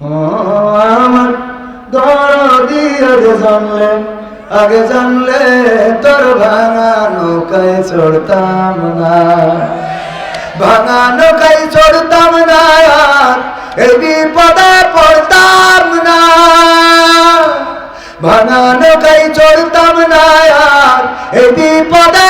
আমার দরদি আগে জানলে আগে জানলে তোর ভাঙা নৌকায় চড়তাম না। ভাঙা নৌকায় চড়তাম না, এই বিপদে পড়তাম না। ভাঙা নৌকায় চড়তাম না, এই বিপদে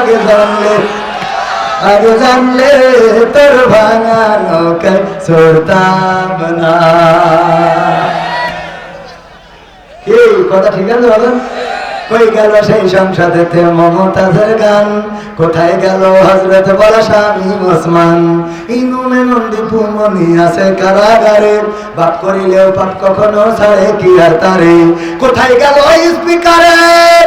আগে জানলে আগে জানলে তোর ভাঙা নৌকায় চড়তাম না। কি কথা ঠিক আছে বলেন? কই গেল সেই সংসদেতে মমতাজের গান। কোথায় গেল হজরত বলা স্বামী ওসমান? ইনুমে নন্দী পুমনি আছে কারাগারে। বাপ করিলেও পাপ কখনো ছাড়ে, কি আর তারে? কোথায় গেল স্পিকারের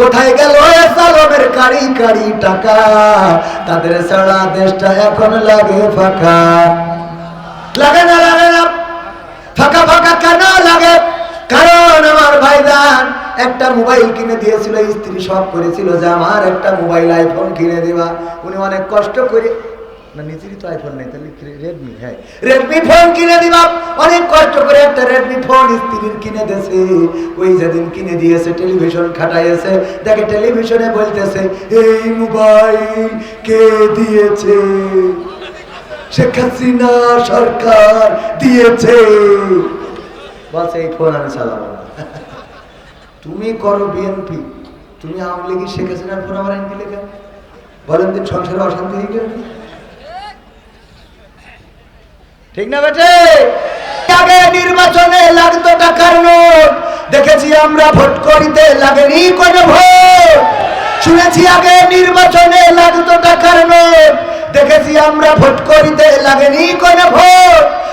কোথায় গেল সালমের কারি কারি টাকা? তাদের ছাড়া দেশটা এখন লাগে ফাঁকা। লাগে না লাগে না। ফাঁকা ফাঁকা কেন লাগে? কারণ আমার ভাইদান একটা মোবাইল কিনে দিয়েছিল, স্ত্রী সব করেছিল যে আমার একটা মোবাইল আইফোন কিনে দেওয়া উনি অনেক কষ্ট করে না, নিজেরই তো আইফোন নেই, তাহলে রেডমি হ্যাঁ। রেডমি ফোন কিনে দিবা অনেক কষ্ট করে একটা রেডমি ফোন স্ত্রীর কিনে দিয়েছে। ওই যেদিন কিনে দিয়েছে টেলিভিশন খাটাইয়েছে। দেখে টেলিভিশনে বলতেছে, এই মোবাইল কে দিয়েছে? শেখ হাসিনা সরকার দিয়েছে। বলছে, এই ফোন আমি চালাবো না। তুমি করো বিএনপি তুমি আওয়ামী লীগের শেখ হাসিনার ফোন আমার দিলে কেন বলেন দিন সংসারে অশান্তি হয়ে গেল। ঠিক না বেটে আগে নির্বাচনে লাগতো টাকার নোট। দেখেছি আমরা ভোট করিতে লাগেনি কোন ভোট। শুনেছি আগে নির্বাচনে লাগতো টাকার নোট। দেখেছি আমরা ভোট করিতে লাগেনি কোন ভোট।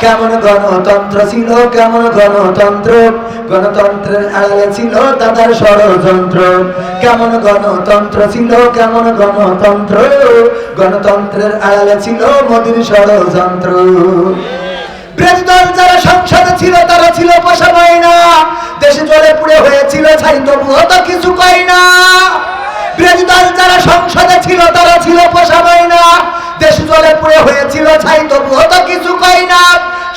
কেমন গণতন্ত্র ছিল, কেমন গণতন্ত্র? গণতন্ত্রের আড়ালে ছিল দাদার ষড়যন্ত্র। কেমন গণতন্ত্র ছিল, কেমন গণতন্ত্র? গণতন্ত্রের আড়ালে ছিল মোদির ষড়যন্ত্র। যারা সংসদে ছিল, তারা ছিল পোষা না। দেশে জলে পুড়ে হয়েছিল, ছাই তবুও তো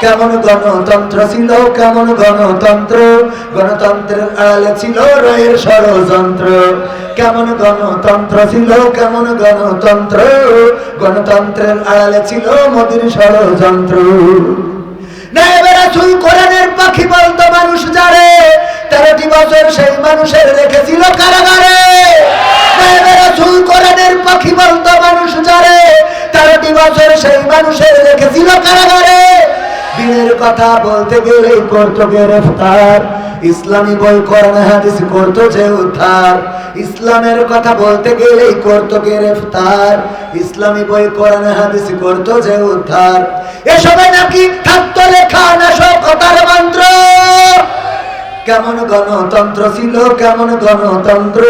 কেমন গণতন্ত্র ছিল? কেমন গণতন্ত্র? গণতন্ত্রের আড়ালে ছিল রয়ের ষড়যন্ত্র। কেমন গণতন্ত্র ছিল? কেমন গণতন্ত্র? গণতন্ত্রের আড়ালে ছিল মোদির ষড়যন্ত্র। পাখি বলতো মানুষ যারে, তেরোটি বছর সেই মানুষের রেখেছিল কারাগারে। নায়েবেরা কথা বলতে গেলে করতো গ্রেফতার ইসলামী বই, কোরআন, হাদিস করতো যে উদ্ধার। ইসলামের কথা বলতে গেলেই করতো গ্রেফতার ইসলামী বই, কোরআন, হাদিস করতো যে উদ্ধার। এসবে নাকি থাকতো লেখা না সভ্যতার মন্ত্র? কেমন গণতন্ত্র ছিল, কেমন গণতন্ত্র?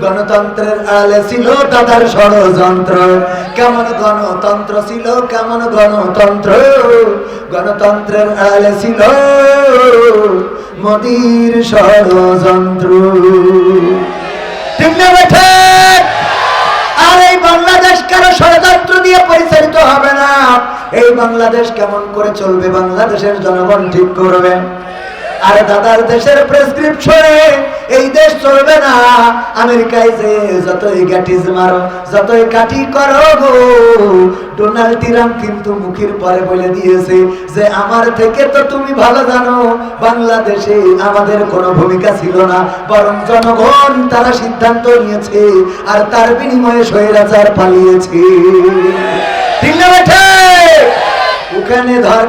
গণতন্ত্রের আলে ছিল দাদার ষড়যন্ত্র। কেমন গণতন্ত্র ছিল, কেমন গণতন্ত্র? গণতন্ত্রের আলে ছিল মোদির ষড়যন্ত্র। আর এই বাংলাদেশ কারও ষড়যন্ত্র দিয়ে পরিচালিত হবে না। এই বাংলাদেশ কেমন করে চলবে, বাংলাদেশের জনগণ ঠিক করবে? আর দাদার দেশের প্রেসক্রিপশনে এই দেশ চলবে না। আমেরিকায় যে যতই গ্যাটিস মারো, যতই কাটি করো ডোনাল্ড ট্রাম্প কিন্তু মুখের পরে বলে দিয়েছে যে, আমার থেকে তো তুমি ভালো জানো, বাংলাদেশে আমাদের কোনো ভূমিকা ছিল না, বরং জনগণ তারা সিদ্ধান্ত নিয়েছে আর তার বিনিময়ে স্বৈরাচার পালিয়েছে। ওখানে ধর্ণা